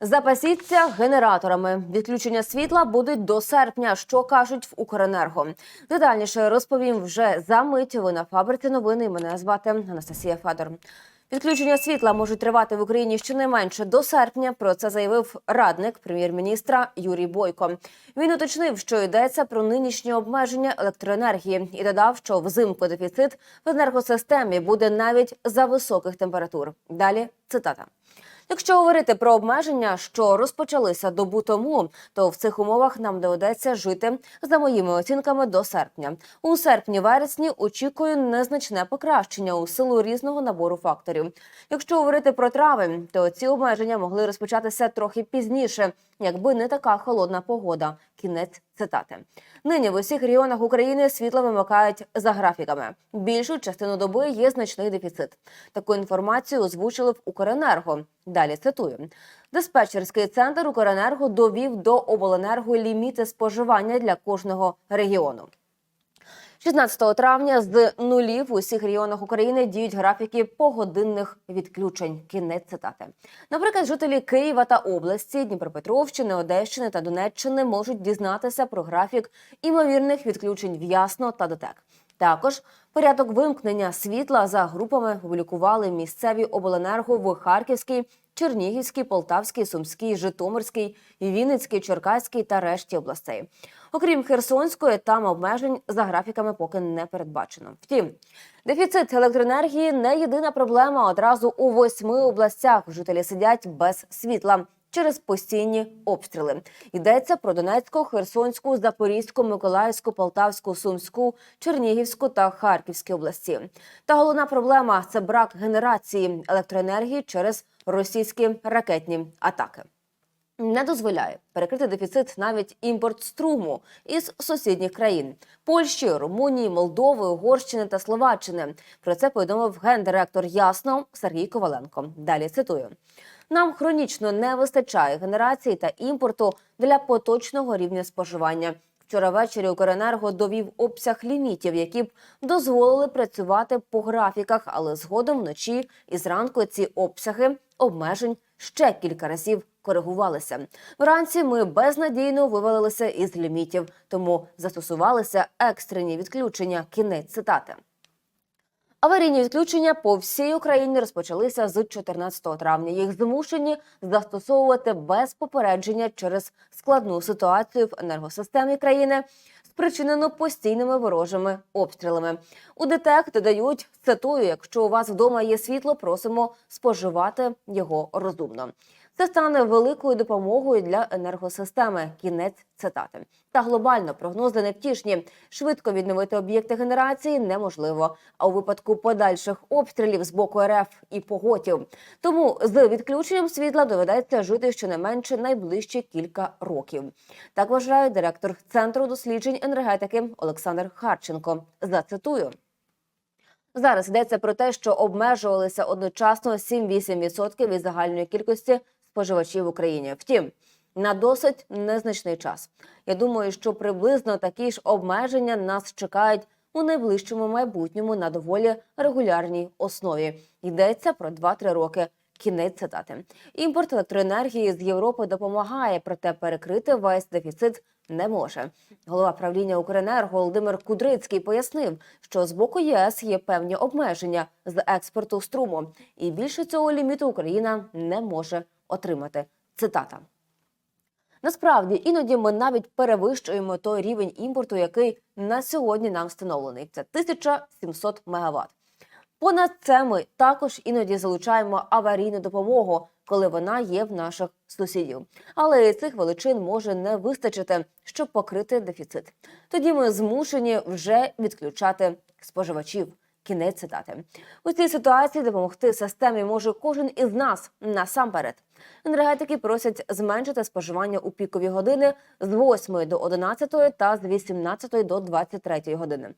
Запасіться генераторами. Відключення світла будуть до серпня. Що кажуть в Укренерго? Детальніше розповім вже за мить. Ви на фабриці новини. Мене звати Анастасія Федор. Відключення світла можуть тривати в Україні щонайменше до серпня. Про це заявив радник прем'єр-міністра Юрій Бойко. Він уточнив, що йдеться про нинішні обмеження електроенергії, і додав, що взимку дефіцит в енергосистемі буде навіть за високих температур. Далі цитата. Якщо говорити про обмеження, що розпочалися добу тому, то в цих умовах нам доведеться жити за моїми оцінками до серпня. У серпні-вересні очікую незначне покращення у силу різного набору факторів. Якщо говорити про травень, то ці обмеження могли розпочатися трохи пізніше, якби не така холодна погода. Кінець цитати. Нині в усіх регіонах України світло вимикають за графіками. Більшу частину доби є значний дефіцит. Таку інформацію озвучили в Укренерго. Далі цитую: диспетчерський центр Укренерго довів до обленерго ліміти споживання для кожного регіону. 16 травня з нулів у усіх регіонах України діють графіки погодинних відключень. Кінець цитати. Наприклад, жителі Києва та області, Дніпропетровщини, Одещини та Донеччини можуть дізнатися про графік імовірних відключень в Ясно та ДТЕК. Також порядок вимкнення світла за групами публікували місцеві обленерго в Харківській, Чернігівській, Полтавській, Сумській, Житомирській, Вінницькій, Черкаській та решті областей. Окрім Херсонської, там обмежень за графіками поки не передбачено. Втім, дефіцит електроенергії не єдина проблема. Одразу у восьми областях жителі сидять без світла. Через постійні обстріли йдеться про Донецьку, Херсонську, Запорізьку, Миколаївську, Полтавську, Сумську, Чернігівську та Харківські області. Та головна проблема це брак генерації електроенергії через російські ракетні атаки. Не дозволяє перекрити дефіцит навіть імпорт струму із сусідніх країн Польщі, Румунії, Молдови, Угорщини та Словаччини. Про це повідомив гендиректор Ясно Сергій Коваленко. Далі цитую. Нам хронічно не вистачає генерації та імпорту для поточного рівня споживання. Вчора ввечері Укренерго довів обсяг лімітів, які б дозволили працювати по графіках, але згодом вночі і зранку ці обсяги обмежень ще кілька разів коригувалися. Вранці ми безнадійно вивалилися із лімітів, тому застосувалися екстрені відключення. Кінець цитати. Аварійні відключення по всій Україні розпочалися з 14 травня. Їх змушені застосовувати без попередження через складну ситуацію в енергосистемі країни, спричинену постійними ворожими обстрілами. У ДТЕК додають цитую: якщо у вас вдома є світло, просимо споживати його розумно. Це стане великою допомогою для енергосистеми. Кінець цитати. Та глобально прогнози невтішні. Швидко відновити об'єкти генерації неможливо. А у випадку подальших обстрілів з боку РФ і поготів. Тому з відключенням світла доведеться жити щонайменше найближчі кілька років. Так вважає директор центру досліджень енергетики Олександр Харченко. Зацитую. Зараз йдеться про те, що обмежувалися одночасно 7-8% від загальної кількості споживачів в Україні. Втім, на досить незначний час. Я думаю, що приблизно такі ж обмеження нас чекають у найближчому майбутньому на доволі регулярній основі. Йдеться про 2-3 роки. Кінець цитати. Імпорт електроенергії з Європи допомагає, проте перекрити весь дефіцит не може. Голова правління Укренерго Володимир Кудрицький пояснив, що з боку ЄС є певні обмеження з експорту струму, і більше цього ліміту Україна не може отримати. Цитата. Насправді іноді ми навіть перевищуємо той рівень імпорту, який на сьогодні нам встановлений. Це 1700 мегаватт. Понад це ми також іноді залучаємо аварійну допомогу, коли вона є в наших сусідів. Але і цих величин може не вистачити, щоб покрити дефіцит. Тоді ми змушені вже відключати споживачів. Кінець цитати у цій ситуації допомогти системі може кожен із нас насамперед. Енергетики просять зменшити споживання у пікові години з 8 до 11 та з 18 до 23 години.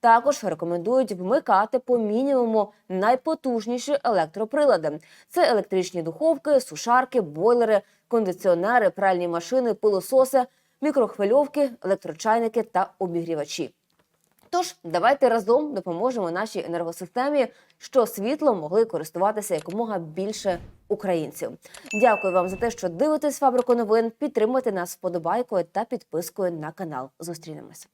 Також рекомендують вмикати по мінімуму найпотужніші електроприлади: це електричні духовки, сушарки, бойлери, кондиціонери, пральні машини, пилососи, мікрохвильовки, електрочайники та обігрівачі. Тож давайте разом допоможемо нашій енергосистемі, що світлом могли користуватися якомога більше українців. Дякую вам за те, що дивитесь фабрику новин. Підтримуйте нас вподобайкою та підпискою на канал. Зустрінемося.